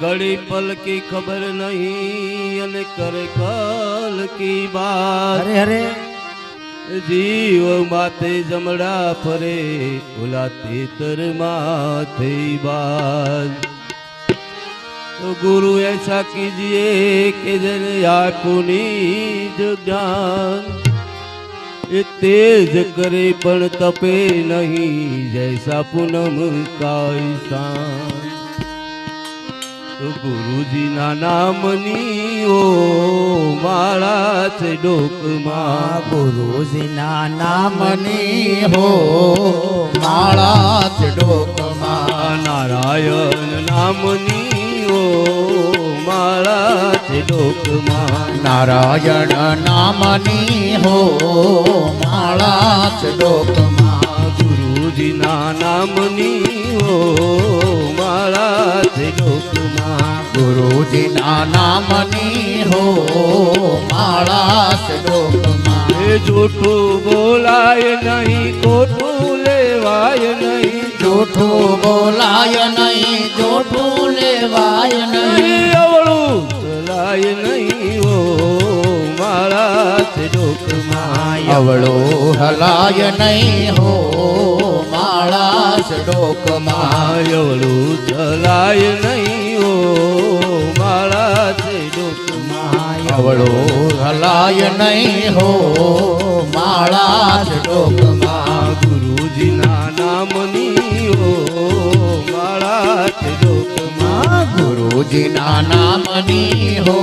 ઘડી પલ કી ખબર નહીં અને કરે કલ કી બાર અરે જીવ માથે જમડા ફરે ઓલા તેતર માથે બાર ગુરુ એસા કીજીએ કે જેને આખું જ જ્ઞાન. એ તેજ કરે પણ તપે નહીં જૈસા પૂનમ કાયસા ગુરુજીના નામની ઓ માળા છે ડોકમાં. નામની હો માળા છે ડોકમાં. નારાયણ નામની છે ડોકમાં નારાયણ નામની હો માળા છે ડોકમાં ગુરુજીના નામની હો માળા છે ડોકમાં ગુરુજીના નામની હો માળા છે ડોકમાં એ જૂઠું બોલાય નહીં, ખોટું લેવાય નહીં. જૂઠું બોલાય નહીં, જૂઠું લેવાય નહીં. અવળો હલાય નહીં હો માળાસ ડોકમાં અવળું ચલાય નહીં હો માળાસ ડોકમાં અવળો હલાય નહીં હો માળાસ ડોકમાં ગુરુજીના નામની હો માળાસ ડોકમાં ગુરુજીના નામની હો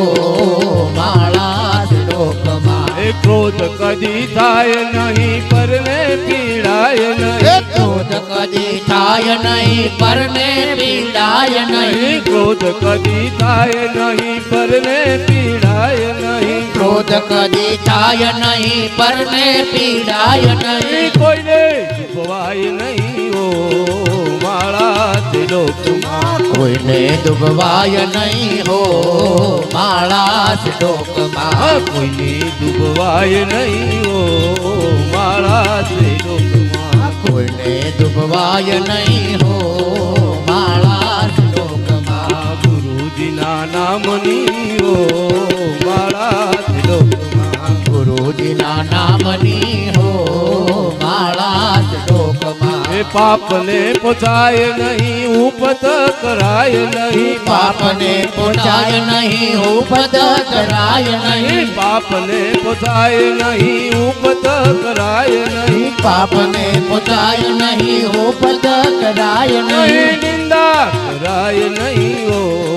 ક્રોધ કદી થાય નહીં પરને પીડાય નહીં. ક્રોધ કદી થાય નહીં પરને પીડાય નહીં. ક્રોધ કદી થાય નહીં પરને પીડાય નહીં. ક્રોધ કદી થાય નહીં પરને પીડાય નહીં. કોઈને ભવાય નહીં. લોકમાં કોઈને ડૂબવાય નહીં હો. માળા છે ડોકમાં કોઈને ડૂબવાય નહીં હો. માળા તે લોકમાં કોઈને ડૂબવાય નહીં હો. માળા છે ડોકમાં ગુરુજીના નામની હો. માળા ગુરુજીના નામની હો માળા છે ડોકમાં એ પાપને પોચાય નહીં ઉપદ કરાય નહીં. પાપને પોચાય નહીં ઉપદ કરાય નહીં. પાપને પોચાય નહીં ઉપદ કરાય નહીં. પાપને પોચાય નહીં ઉપદ કરાય નહીં. નિંદા કરાય નહીં ઓ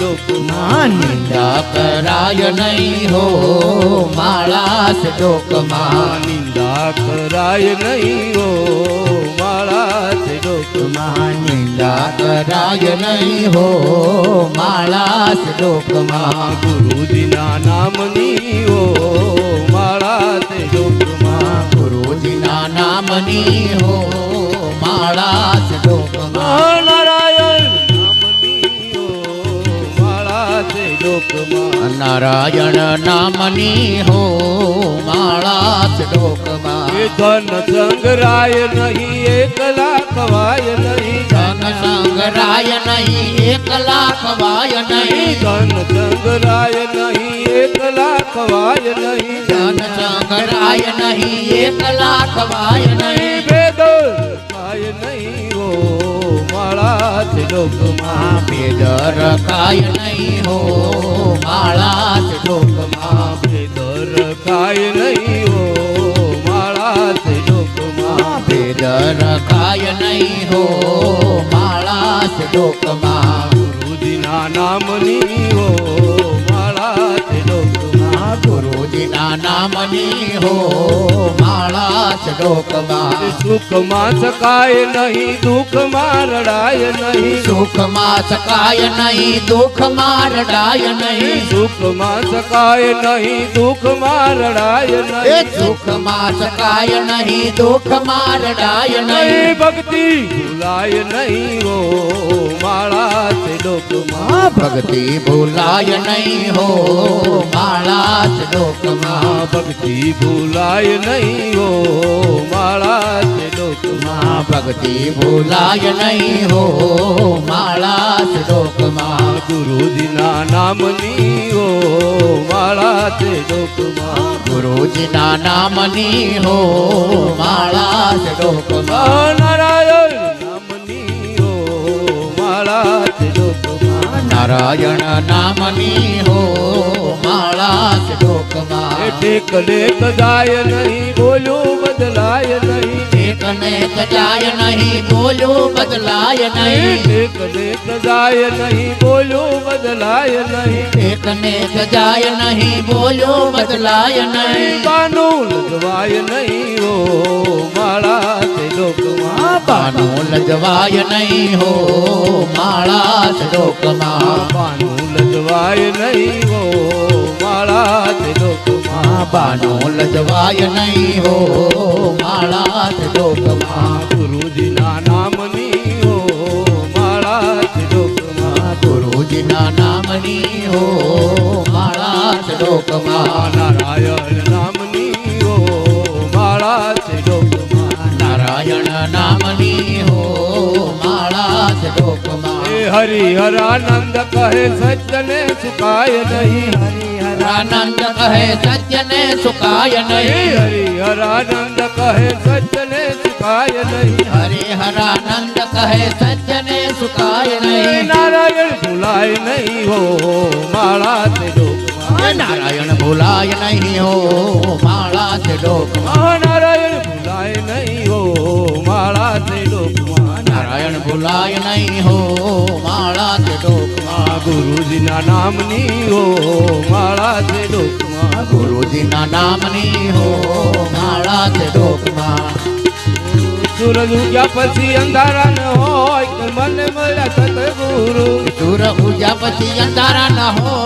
લોકમાં નિંદા કરાય નહીં હો માળાસ છે ડોકમાં નિંદા કરાય નહીં હો માળાસ લોકમાં નિંદા કરાય નહીં હો માળાસ છે ડોકમાં ગુરુજીના નામની હો માળાસ લોકમાં ગુરુજીના નામની હો માળાસ છે નારાયણ નામની હો માળા એ ધન સંગરાય નહીં એકલા ખવાય નહીં. ધન સંગરાય નહીં એકલા લાખ વાય નહીં. ધન સંગરાય નહીં એકલા ખવાય નહીં. ધન સંગરાય નહીં એકલા નહીં. વેદ ખાય નહીં. છે લોકમાં ભેદ રખાય નહીં હો માળા છે ડોકમાં ભેદ રખાય નહીં ઓ માળા છે લોકમાં ભેદ રખાય નહીં હો માળા ડોકમાં ગુરુજીના નામની ગુરુજીના નામની હો માળા ડોકમાં સુખમાં સકાય નહીં દુઃખમાં રડાય નહીં. સુખમાં સકાય નહીં દુઃખમાં રડાય નહીં. સુખમાં સકાય નહીં દુઃખમાં રડાય નહીં. સુખમાં સકાય નહીં દુઃખમાં રડાય નહીં. ભક્તિ ભૂલાય નહીં હો માળા તે લોકમાં ભક્તિ ભૂલાય નહીં હો માળા જ ડોકમાં ભક્તિ ભૂલાય નહીં હો માળા જ ડોકમાં ભક્તિ ભૂલાય નહીં હો માળા જ ડોકમાં ગુરુજીના નામની હો માળા જ ડોકમાં ગુરુજીના નામની હો માળા જ ડોકમાં નારાયણ નારાયણ નામની હો માળા છે ડોકમાં ટેક લેક જાય નહીં બોલું બદલાય નહીં. એક ને જાય નહીં બોલું બદલાય નહીં. ટેક લેક જાય નહીં બોલું બદલાય નહીં. એક ને જાય નહીં બોલું બદલાય નહીં. બાનું લજવાય નહીં હો. બાનું લજવાય નહીં હો માળા છે ડોકમાં બાનું લજવાય નહીં હો માળા તે લોકમાં બાનું લજવાય નહીં હો માળા છે ડોકમાં ગુરુજીના નામની હો માળા તે લોકમાં ગુરુજીના નામની હો માળા છે નારાયણ હરિહરાનંદ કહે સજ્જને સુકાય નહીં. આનંદ કહે સજ્જને સુકાય નહીં. હરિહરાનંદ કહે સજ્જને સુકાય નહીં. હરિહરાનંદ કહે સજ્જને સુકાય નહીં. નારાયણ ભૂલાય નહીં હો માળા તે નારાયણ ભૂલાય નહીં હો માળા તે ડોકમાં નારાયણ ભૂલાય નહીં હો માળા તે લોકમાં નારાયણ ભૂલાય નહીં હો માળા છે ડોકમાં ગુરુજીના નામની હો માળા તે લોકમાં ગુરુજીના નામની હો માળા છે ડોકમાં સૂરજ ઉગ્યા પછી અંધારા ન હોય મને મળ્યા સતગુરુ. સૂરજ ઉગ્યા પછી અંધારા ન હોય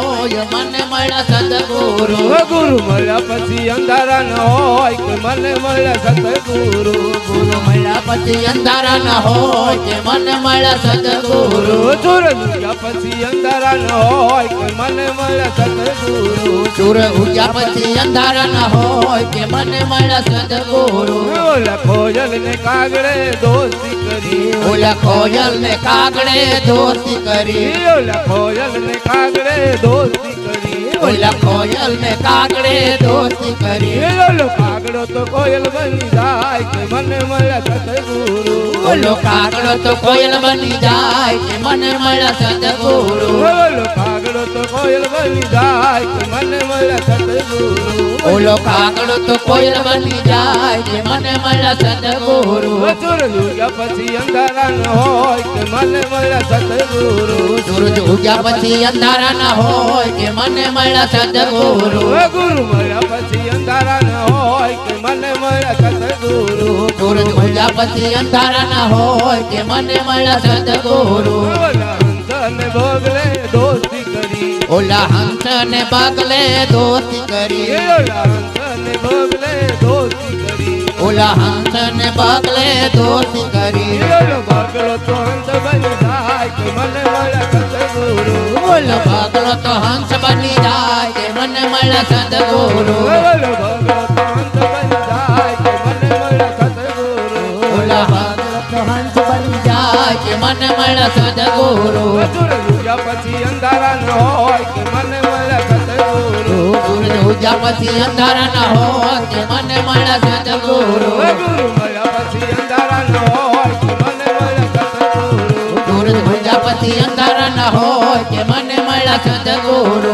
મળ્યા સદગુરુ. ગુરુ મળ્યા પછી અંધારા ન હોય કે મને મળ્યા સદગુરુ. ગુરુ મળ્યા પછી અંધારા ન હોય કે મને મળ્યા સદગુરુ. સૂરજ ઉગ્યા પછી અંધારા ન હોય કે મને મળ્યા સદગુરુ. સુર ઉગ્યા પછી અંધારા ન હોય કે મને મળ્યા સદગુરુ. ઓલા ખોજલ ને કાગડે દોસ્તી કરી. ઓલા ખોજલ ને કાગડે દોસ્તી કરી. ઓલા ખોજલ ને કાગડે દોસ્તી ઓલા કોયલ ને કાગડે દોસ્તી કરી. બોલો કાગડો તો કોયલ બની જાય કે મને મળ્યા સતગુરુ ઓલો કાગડો તો કોયલ બની જાય કે મને કાગડો તો કોયલ બની જાય મને મળ્યા સતગુરુ ઓલો કાગડો તો કોયલ બની જાય કે મને મળ્યા સદગુરુ. સૂરજ ઉગ્યા પછી અંધારા ન હોય કે મને મળ્યા સતગુરુ સૂરજ ઉગ્યા પછી અંધારા ના હોય કે મને મળ્યા સદગુરુ. હે ગુરુ મળ્યા પછી અંધારા ન હોય કે મને મળ્યા સતગુરુ સૂરજ ઉગ્યા પછી અંધારા ના હોય કે મને મળ્યા સદગુરુ. ઓલા ભોગલે દોસ્તી ઓલા હંસ ને બગલે દોસ્તી કરી. ઓલા હંસને ભોગલે દોસ્તી કરી. ઓલા હંસ ને બગલે દોસ્તી કરી. એ ઓલો બગલો તો હંસ બની જાય કે મને સતગુરુ ઓલો બગલો તો હંસ બની જાય કે મને સદગુરુ. ઓલો બગલો મને મળ સદગુરુ સૂરજ પછી અંધારા ન હોય કે મન મળ સદગુરુ ગુરુ હોય કે મને મળ્યા સદગુરુ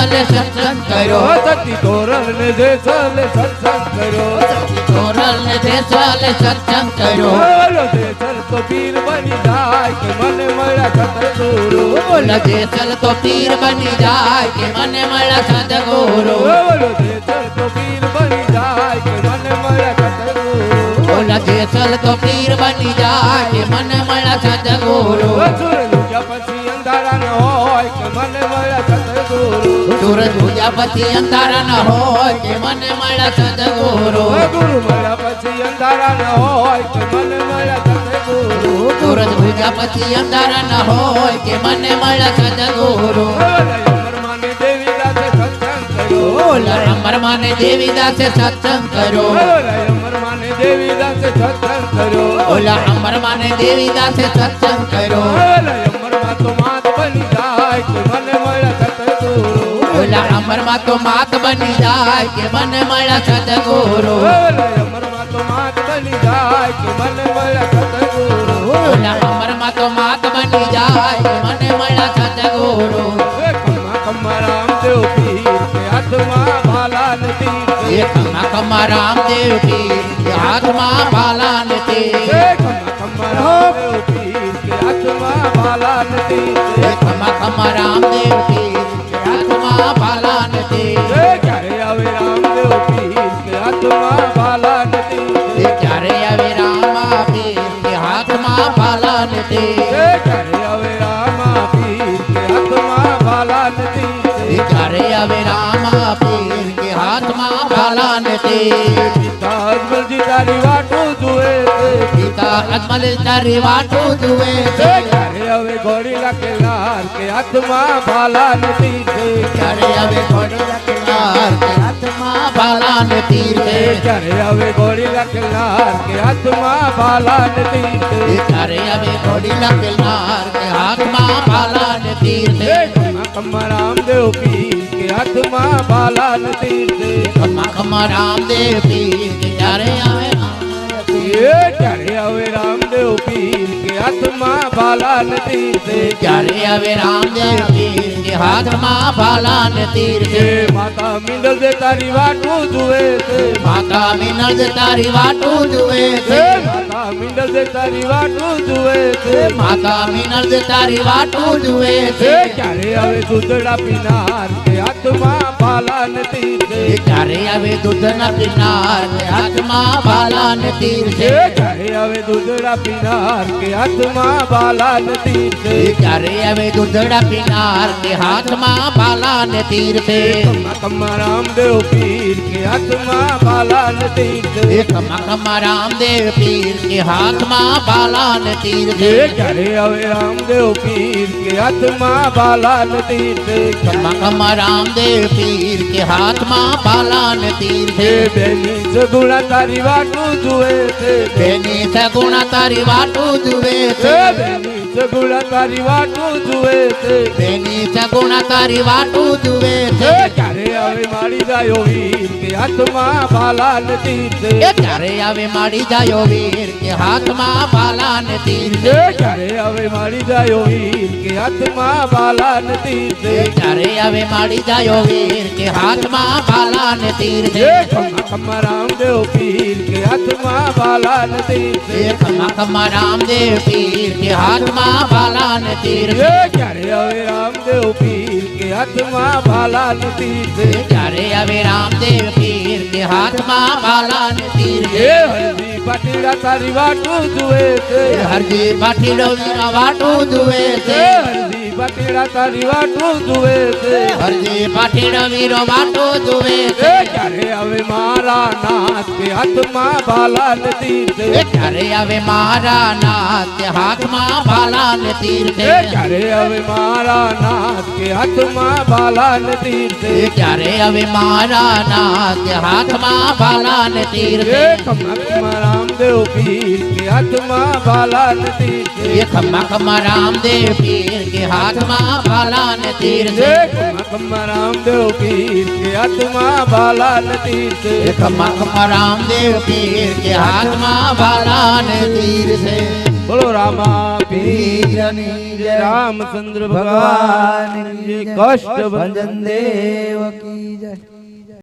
ચાલે સત્સંગ કર્યો સતી ધોરણ ને જે ચાલે સત્સંગ કર્યો ધોરણ ને જે ચાલે સત્સંગ કર્યો બોલો જે ચલ તો પીર બની જાય કે મને મળ્યા સતગુરુ બોલો જે ચલ તો પીર બની જાય કે મને મળ્યા સતગુરુ બોલો જે ચલ તો પીર બની જાય કે મને મળ્યા સતગુરુ જે ચલ તો પીર બની જાય કે મને મળ્યા સદગુરુ. પછી સૂરજ ઉજા પછી અંધારા ન હોય કે મને મળ્યા સંત ગુરુ. ગુરુ મળ્યા પછી અંધારા ન હોય કે મને મળ્યા સંત ગુરુ. પછી અંધારા ન હોય કે મને મળ્યા સંત ગુરુ. દેવી દાસે સત્સંગ કરો પરમાને દેવી દાસે સત્સંગ કરો ઓલા પરમાને દેવી દાસે સત્સંગ કરો ઓલા પરમા તો માત બની જાય કે મને મળે સત્સંગ ઓલા અમરમાં તો માત બની જાય કે મન મળ્યા સદગુરુ. અમરમાં તો માત બની જાય કે મન મળ્યા સતગુરુ ઓલા અમરમાં તો માત બની જાય કે મને મળ્યા સદગુરુ. ખમ્મા રામદેવ પીર કે હાથમાં ભાલા નથી ખમા રામદેવ પીર કે હાથમાં ભાલા નથી પીર કે હાથમાં ભાલા ભાલા પિતા અજમલજી તારી વાટું જુએ. છે પિતા અજમલ તારી વાટું જુએ. છે ક્યારે હવે ઘોડી લાકેલાર કે હાથમાં ભાલા ને તીર ક્યારે ઘોડી કે હાથમાં ભાલા ને તીર છે ક્યારે હવે ઘોડી લાકેલાર કે હાથમાં ભાલા ને તીર ક્યારે ઘોડી લખનાર કે હાથમાં ભાલા ને તીર છે પીર હાથમાં બાલા ને તીર ખમા ખમા રામદેવ પીર ક્યારે આવે ક્યારે આવે રામદેવ પીર કે હાથમાં ભાલા ને તીર ક્યારે આવે રામદેવ પીર કે હાથમાં ભાલા ને છે માતા મિનલ દે તારી વાટું જુએ છે. માતા મિનળ તારી વાટું જુએ છે મિંડલ દે તારી વાટું જુએ છે. માતા મિનળ તારી વાટું જુએ છે. ક્યારે હવે દૂધડા પીનાર કે હાથમાં બાલા નથી તીર એ ક્યારે આવે દૂધના પીનાર કે હાથમાં બાલા નથી છે? ક્યારે હવે દૂધડા પીનાર કે હાથમાં બાલા નથી તીર ક્યારે આવે દૂધડા પીનાર કે હાથમાં બાલા નથી છે? કમ્મા કમ્મા રામદેવ પીર કે હાથમાં બાલા નથી છે? ખમા ખમા રામદેવ પીર કે હાથમાં ભાલા ને તીર છે. ક્યારે હવે રામદેવ પીર કે હાથમાં ભાલા ને તીર ખમા ખમા રામદેવ પીર કે હાથમાં ભાલા ને તીર છે. બેની સગુણા તારી વાટું જુએ છે. બેની સગુણા તારી વાટું જુએ છે. બેની સગુણા તારી વાટું જુએ છે. બેની સગુણા તારી વાટું જુએ છે. ક્યારે હવે મારી જાયો વીર કે હાથમાં ભાલા ને તીર એ ક્યારે આવે માડી જાયો વીર કે હાથમાં ભાલા ને તીર એ ક્યારે આવે માડી જાયો વીર કે હાથમાં ભાલા ને તીર એ ક્યારે આવે માડી જાયો વીર કે હાથમાં ભાલા ને તીર એ ખમ્મા રામદેવ પીર કે હાથમાં ભાલા ને તીર એ ખમા ખમા રામદેવ પીર કે હાથમાં ભાલા ને તીર એ ક્યારે આવે રામદેવ પીર હાથમાં ભાલા તીર એ ક્યારે આવે રામદેવ પીર કે હાથમાં ભાલા તીર એ હરજી પાટીડા તારી વાટું જુએ છે. હરજી પાટીડો વાટું જુએ છે. હરજી પાટીડા તારી વાટો જુએ છે. હરજી પાટીડા વીરો વાટો જુએ છે. ક્યારે આવે મારા નાથ? કે હાથમાં ભાલા ને તીર છે ક્યારે આવે મારા નાથ? કે હાથમાં ભાલા ને તીર છે ક્યારે આવે મારા નાથ? કે હાથમાં ભાલા ને તીર છે ક્યારે આવે મારા નાથ? કે હાથમાં ભાલા ને તીર છે. કમક ખમ્મા રામદેવ પીર કે હાથમાં ભાલા ને તીર એ ખમ્મા ખમ્મા રામદેવ પીર કે હાથમાં ભાલા ને તીર એ છે ખમ્મા ખમ્મા રામદેવ પીર કે હાથમાં ભાલા ને તીર એ ખમ્મા ખમ્મા રામદેવ પીર કે હાથમાં ભાલા ને તીર છે બોલો રામા પીર પીરની જય રામચંદ્ર ભગવાન ભગવાન કષ્ટ ભજન દેવ કી જય